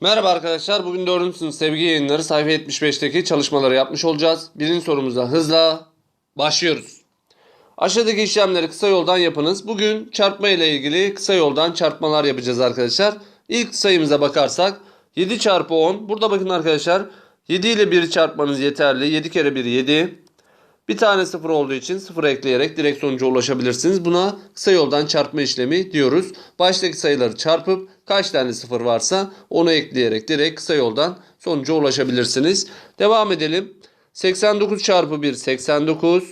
Merhaba arkadaşlar. Bugün 4. sınıf sevgi yayınları sayfa 75'teki çalışmaları yapmış olacağız. Birinci sorumuza hızla başlıyoruz. Aşağıdaki işlemleri kısa yoldan yapınız. Bugün çarpma ile ilgili kısa yoldan çarpmalar yapacağız arkadaşlar. İlk sayımıza bakarsak 7 çarpı 10. Burada bakın arkadaşlar 7 ile 1'i çarpmanız yeterli. 7 kere 1 7. Bir tane sıfır olduğu için sıfır ekleyerek direkt sonuca ulaşabilirsiniz. Buna kısa yoldan çarpma işlemi diyoruz. Baştaki sayıları çarpıp kaç tane sıfır varsa onu ekleyerek direkt kısa yoldan sonuca ulaşabilirsiniz. Devam edelim. 89 çarpı 1 89.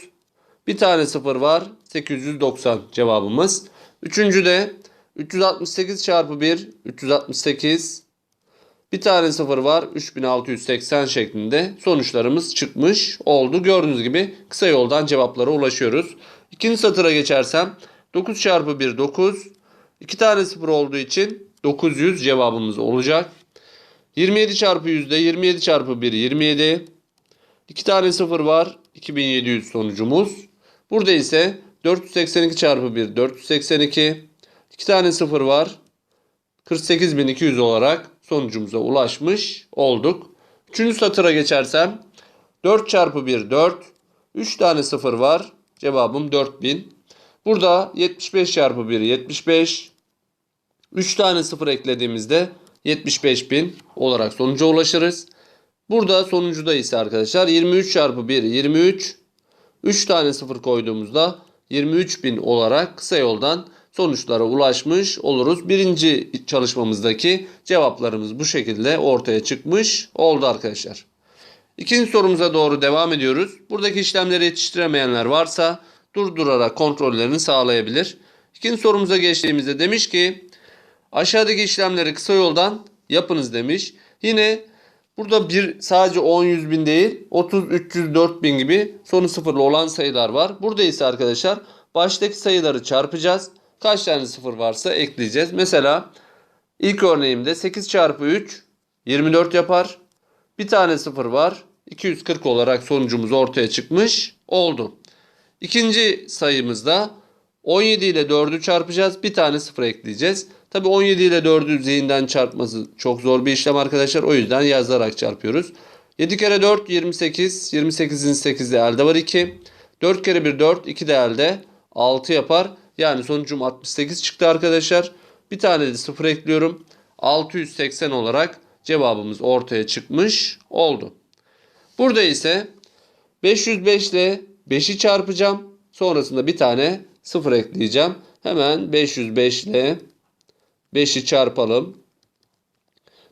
Bir tane sıfır var. 890 cevabımız. Üçüncü de 368 çarpı 1 368. Bir tane sıfır var. 3680 şeklinde sonuçlarımız çıkmış oldu. Gördüğünüz gibi kısa yoldan cevaplara ulaşıyoruz. İkinci satıra geçersem 9 çarpı 1 9. 2 tane sıfır olduğu için 900 cevabımız olacak. 27 çarpı 100'de 27 çarpı 1 27. 2 tane sıfır var. 2700 sonucumuz. Burada ise 482 çarpı 1 482. 2 tane sıfır var. 48200 olarak sonucumuza ulaşmış olduk. Üçüncü satıra geçersem 4 çarpı 1 4. 3 tane sıfır var. Cevabım 4000. Burada 75 çarpı 1 75. 3 tane sıfır eklediğimizde 75000 olarak sonuca ulaşırız. Burada sonuncuda ise arkadaşlar 23 çarpı 1 23. 3 tane sıfır koyduğumuzda 23.000 olarak kısa yoldan sonuçlara ulaşmış oluruz. Birinci çalışmamızdaki cevaplarımız bu şekilde ortaya çıkmış oldu arkadaşlar. İkinci sorumuza doğru devam ediyoruz. Buradaki işlemleri yetiştiremeyenler varsa durdurarak kontrollerini sağlayabilir. İkinci sorumuza geçtiğimizde demiş ki aşağıdaki işlemleri kısa yoldan yapınız demiş. Yine Burada bir sadece 10 100 bin değil 30 300 4000 gibi sonu sıfırlı olan sayılar var. Burada ise arkadaşlar baştaki sayıları çarpacağız. Kaç tane sıfır varsa ekleyeceğiz. Mesela ilk örneğimde 8 çarpı 3 24 yapar. Bir tane sıfır var. 240 olarak sonucumuz ortaya çıkmış oldu. İkinci sayımızda 17 ile 4'ü çarpacağız. Bir tane sıfır ekleyeceğiz. Tabi 17 ile 4'ü zihinden çarpması çok zor bir işlem arkadaşlar. O yüzden yazarak çarpıyoruz. 7 kere 4 28. 28'in 8'de elde var 2. 4 kere 1 4. 2 de elde 6 yapar. Yani sonucum 68 çıktı arkadaşlar. Bir tane de sıfır ekliyorum. 680 olarak cevabımız ortaya çıkmış oldu. Burada ise 505 ile 5'i çarpacağım. Sonrasında bir tane sıfır ekleyeceğim. Hemen 505 ile 5'i çarpalım.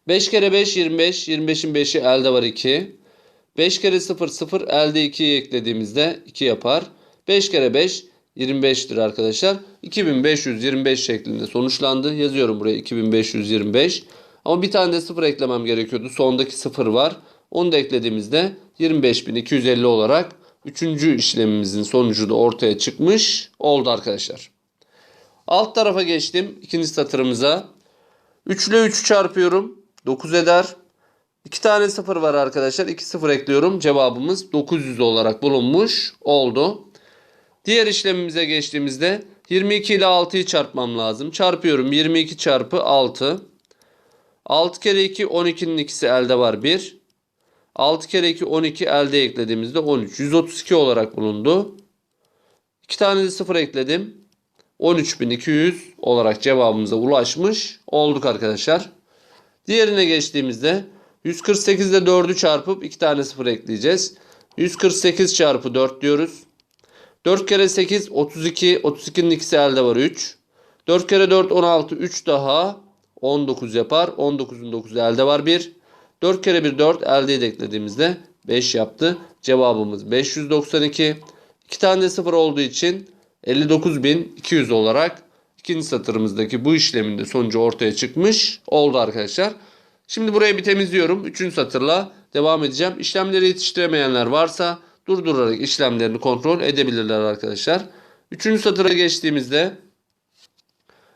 5 kere 5 25. 25'in 5'i elde var 2. 5 kere 0 0 elde 2'yi eklediğimizde 2 yapar. 5 kere 5 25'tir arkadaşlar. 2525 şeklinde sonuçlandı. Yazıyorum buraya 2525. Ama bir tane de 0 eklemem gerekiyordu. Sondaki 0 var. Onu da eklediğimizde 25250 olarak 3. işlemimizin sonucu da ortaya çıkmış oldu arkadaşlar. Alt tarafa geçtim. ikinci satırımıza. 3 ile 3 çarpıyorum. 9 eder. 2 tane 0 var arkadaşlar. 2 0 ekliyorum. Cevabımız 900 olarak bulunmuş oldu. Diğer işlemimize geçtiğimizde 22 ile 6'yı çarpmam lazım. Çarpıyorum. 22 çarpı 6. 6 kere 2 12'nin ikisi elde var 1. 6 kere 2 12 elde eklediğimizde 13. 132 olarak bulundu. 2 tane de 0 ekledim. 13.200 olarak cevabımıza ulaşmış olduk arkadaşlar. Diğerine geçtiğimizde 148 ile 4'ü çarpıp 2 tane 0 ekleyeceğiz. 148 çarpı 4 diyoruz. 4 kere 8 32. 32'nin ikisi elde var 3. 4 kere 4 16. 3 daha 19 yapar. 19'un 9'u elde var 1. 4 kere 1 4 eldeyi de eklediğimizde 5 yaptı. Cevabımız 592. 2 tane de 0 olduğu için 59.200 olarak ikinci satırımızdaki bu işlemin de sonucu ortaya çıkmış oldu arkadaşlar. Şimdi burayı bir temizliyorum. Üçüncü satırla devam edeceğim. İşlemleri yetiştiremeyenler varsa durdurarak işlemlerini kontrol edebilirler arkadaşlar. Üçüncü satıra geçtiğimizde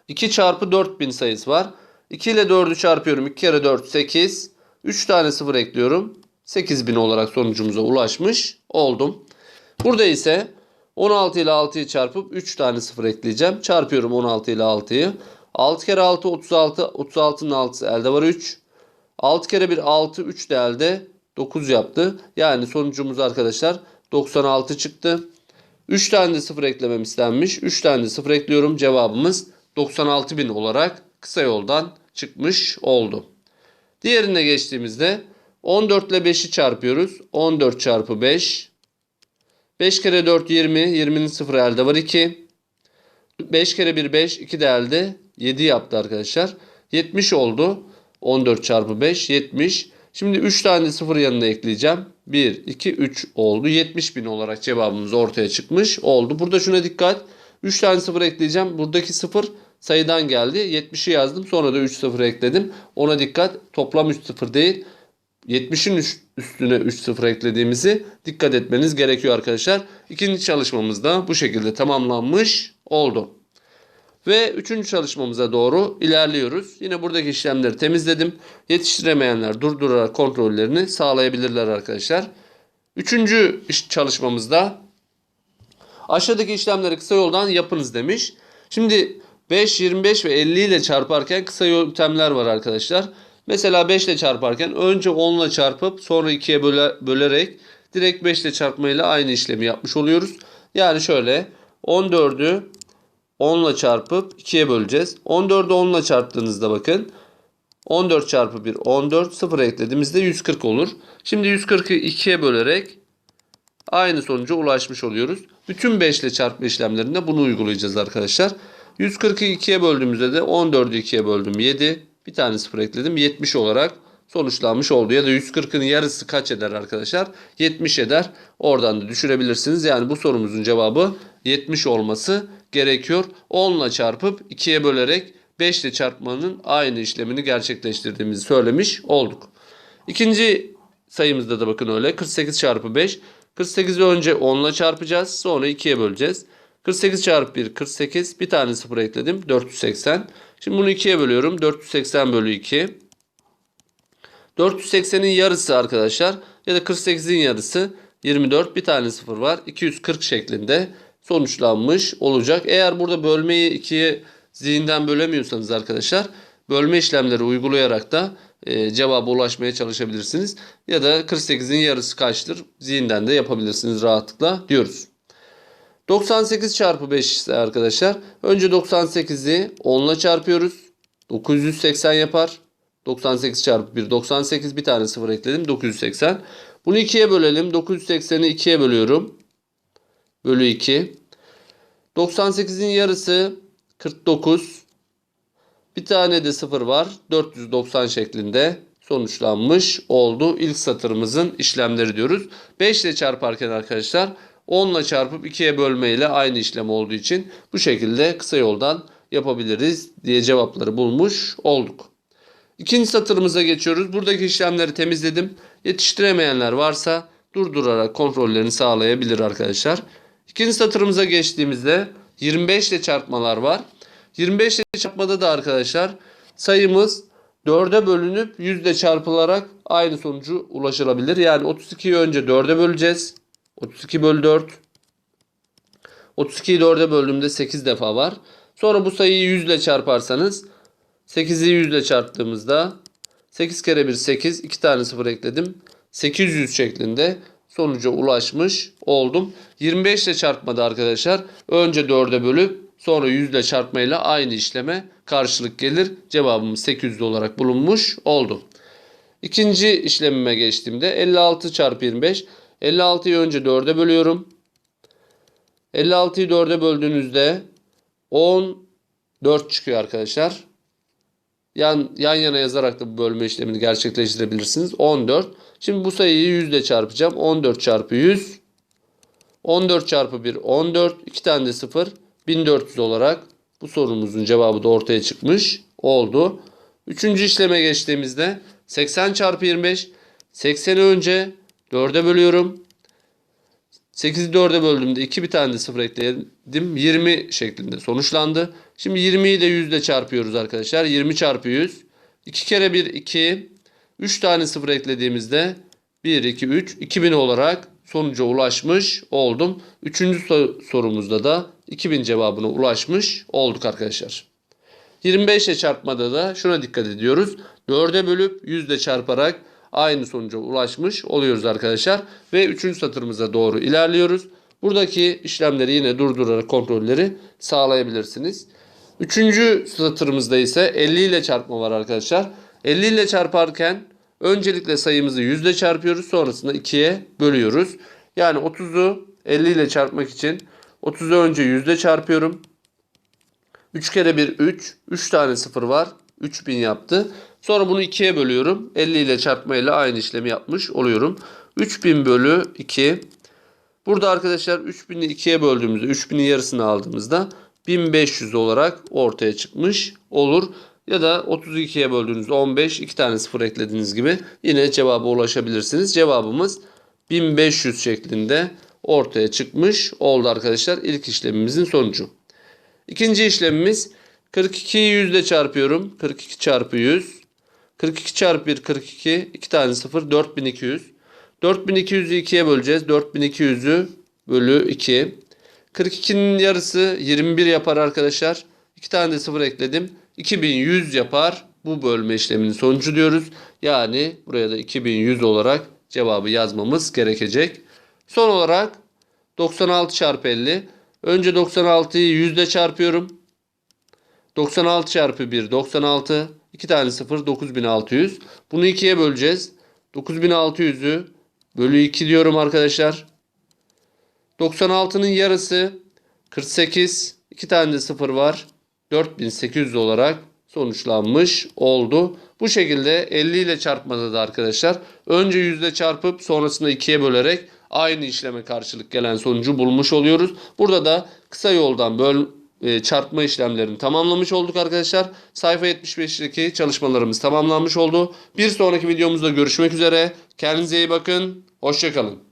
2 çarpı 4000 sayısı var. 2 ile 4'ü çarpıyorum. 2 kere 4 8. 3 tane 0 ekliyorum. 8000 olarak sonucumuza ulaşmış oldum. Burada ise 16 ile 6'yı çarpıp 3 tane 0 ekleyeceğim. Çarpıyorum 16 ile 6'yı. 6 kere 6 36. 36'nın 6'sı elde var 3. 6 kere 1 6 3 de elde 9 yaptı. Yani sonucumuz arkadaşlar 96 çıktı. 3 tane de 0 eklemem istenmiş. 3 tane de 0 ekliyorum. Cevabımız 96.000 olarak kısa yoldan çıkmış oldu. Diğerine geçtiğimizde 14 ile 5'i çarpıyoruz. 14 çarpı 5. 5 kere 4 20. 20'nin sıfırı elde var 2. 5 kere 1 5. 2 de elde 7 yaptı arkadaşlar. 70 oldu. 14 çarpı 5 70. Şimdi 3 tane sıfır yanına ekleyeceğim. 1, 2, 3 oldu. 70 bin olarak cevabımız ortaya çıkmış oldu. Burada şuna dikkat. 3 tane sıfır ekleyeceğim. Buradaki sıfır sayıdan geldi. 70'i yazdım. Sonra da 3 sıfır ekledim. Ona dikkat. Toplam 3 sıfır değil. 70'in üstüne 3 sıfır eklediğimizi dikkat etmeniz gerekiyor arkadaşlar. İkinci çalışmamız da bu şekilde tamamlanmış oldu. Ve üçüncü çalışmamıza doğru ilerliyoruz. Yine buradaki işlemleri temizledim. Yetiştiremeyenler durdurarak kontrollerini sağlayabilirler arkadaşlar. Üçüncü iş çalışmamızda aşağıdaki işlemleri kısa yoldan yapınız demiş. Şimdi 5, 25 ve 50 ile çarparken kısa yöntemler var arkadaşlar. Mesela 5 ile çarparken önce 10 ile çarpıp sonra 2'ye böle, bölerek direkt 5 ile çarpmayla aynı işlemi yapmış oluyoruz. Yani şöyle 14'ü 10 ile çarpıp 2'ye böleceğiz. 14'ü 10 ile çarptığınızda bakın 14 çarpı 1 14 0 eklediğimizde 140 olur. Şimdi 140'ı 2'ye bölerek aynı sonuca ulaşmış oluyoruz. Bütün 5 ile çarpma işlemlerinde bunu uygulayacağız arkadaşlar. 140'ı 2'ye böldüğümüzde de 14'ü 2'ye böldüm 7. Bir tane 0 ekledim 70 olarak sonuçlanmış oldu. Ya da 140'ın yarısı kaç eder arkadaşlar? 70 eder. Oradan da düşürebilirsiniz. Yani bu sorumuzun cevabı 70 olması gerekiyor. 10 ile çarpıp 2'ye bölerek 5 ile çarpmanın aynı işlemini gerçekleştirdiğimizi söylemiş olduk. İkinci sayımızda da bakın öyle. 48 çarpı 5. 48'i önce 10 ile çarpacağız. Sonra 2'ye böleceğiz. 48 çarpı 1 48. Bir tane 0 ekledim. 480. Şimdi bunu 2'ye bölüyorum. 480 bölü 2. 480'in yarısı arkadaşlar ya da 48'in yarısı 24 bir tane 0 var. 240 şeklinde sonuçlanmış olacak. Eğer burada bölmeyi 2'ye zihinden bölemiyorsanız arkadaşlar bölme işlemleri uygulayarak da e, cevaba ulaşmaya çalışabilirsiniz. Ya da 48'in yarısı kaçtır zihinden de yapabilirsiniz rahatlıkla diyoruz. 98 çarpı 5 ise arkadaşlar önce 98'i 10 ile çarpıyoruz. 980 yapar. 98 çarpı 1 98 bir tane 0 ekledim 980. Bunu 2'ye bölelim. 980'i 2'ye bölüyorum. Bölü 2. 98'in yarısı 49. Bir tane de 0 var. 490 şeklinde sonuçlanmış oldu. İlk satırımızın işlemleri diyoruz. 5 ile çarparken arkadaşlar 10 ile çarpıp 2'ye bölmeyle aynı işlem olduğu için bu şekilde kısa yoldan yapabiliriz diye cevapları bulmuş olduk. İkinci satırımıza geçiyoruz. Buradaki işlemleri temizledim. Yetiştiremeyenler varsa durdurarak kontrollerini sağlayabilir arkadaşlar. İkinci satırımıza geçtiğimizde 25 ile çarpmalar var. 25 ile çarpmada da arkadaşlar sayımız 4'e bölünüp 100 ile çarpılarak aynı sonucu ulaşılabilir. Yani 32'yi önce 4'e böleceğiz. 32 bölü 4. 32'yi 4'e böldüğümde 8 defa var. Sonra bu sayıyı 100 ile çarparsanız 8'i 100 ile çarptığımızda 8 kere 1 8 2 tane 0 ekledim. 800 şeklinde sonuca ulaşmış oldum. 25 ile çarpmada arkadaşlar önce 4'e bölüp sonra 100 ile çarpmayla aynı işleme karşılık gelir. Cevabımız 800 olarak bulunmuş oldu. İkinci işlemime geçtiğimde 56 çarpı 25. 56'yı önce 4'e bölüyorum. 56'yı 4'e böldüğünüzde 14 çıkıyor arkadaşlar. Yan, yan yana yazarak da bu bölme işlemini gerçekleştirebilirsiniz. 14. Şimdi bu sayıyı 100 ile çarpacağım. 14 çarpı 100. 14 çarpı 1 14. 2 tane de 0. 1400 olarak bu sorumuzun cevabı da ortaya çıkmış oldu. Üçüncü işleme geçtiğimizde 80 çarpı 25. 80'i önce 4'e bölüyorum. 8'i 4'e böldüğümde 2 bir tane de 0 ekledim. 20 şeklinde sonuçlandı. Şimdi 20'yi de 100 ile çarpıyoruz arkadaşlar. 20 çarpı 100. 2 kere 1 2. 3 tane 0 eklediğimizde 1 2 3 2000 olarak sonuca ulaşmış oldum. Üçüncü sorumuzda da 2000 cevabına ulaşmış olduk arkadaşlar. 25 ile çarpmada da şuna dikkat ediyoruz. 4'e bölüp yüzde çarparak aynı sonuca ulaşmış oluyoruz arkadaşlar. Ve 3. satırımıza doğru ilerliyoruz. Buradaki işlemleri yine durdurarak kontrolleri sağlayabilirsiniz. Üçüncü satırımızda ise 50 ile çarpma var arkadaşlar. 50 ile çarparken öncelikle sayımızı yüzde çarpıyoruz. Sonrasında 2'ye bölüyoruz. Yani 30'u 50 ile çarpmak için 30'u önce yüzde çarpıyorum. 3 kere 1 3. 3 tane sıfır var. 3000 yaptı. Sonra bunu 2'ye bölüyorum. 50 ile çarpmayla aynı işlemi yapmış oluyorum. 3000 bölü 2. Burada arkadaşlar 3000'i 2'ye böldüğümüzde 3000'in yarısını aldığımızda 1500 olarak ortaya çıkmış olur. Ya da 32'ye böldüğünüzde 15 2 tane sıfır eklediğiniz gibi yine cevaba ulaşabilirsiniz. Cevabımız 1500 şeklinde ortaya çıkmış oldu arkadaşlar. İlk işlemimizin sonucu. İkinci işlemimiz 42'yi 100 ile çarpıyorum. 42 çarpı 100. 42 çarpı 1 42. 2 tane 0 4200. 4200'ü 2'ye böleceğiz. 4200'ü bölü 2. 42'nin yarısı 21 yapar arkadaşlar. 2 tane de 0 ekledim. 2100 yapar. Bu bölme işleminin sonucu diyoruz. Yani buraya da 2100 olarak cevabı yazmamız gerekecek. Son olarak 96 çarpı 50. Önce 96'yı 100 ile çarpıyorum. 96 çarpı 1 96. 2 tane 0 9600. Bunu 2'ye böleceğiz. 9600'ü bölü 2 diyorum arkadaşlar. 96'nın yarısı 48. 2 tane de 0 var. 4800 olarak sonuçlanmış oldu. Bu şekilde 50 ile çarpmada da arkadaşlar önce yüzde çarpıp sonrasında 2'ye bölerek aynı işleme karşılık gelen sonucu bulmuş oluyoruz. Burada da kısa yoldan böl çarpma işlemlerini tamamlamış olduk arkadaşlar. Sayfa 75'teki çalışmalarımız tamamlanmış oldu. Bir sonraki videomuzda görüşmek üzere. Kendinize iyi bakın. Hoşçakalın.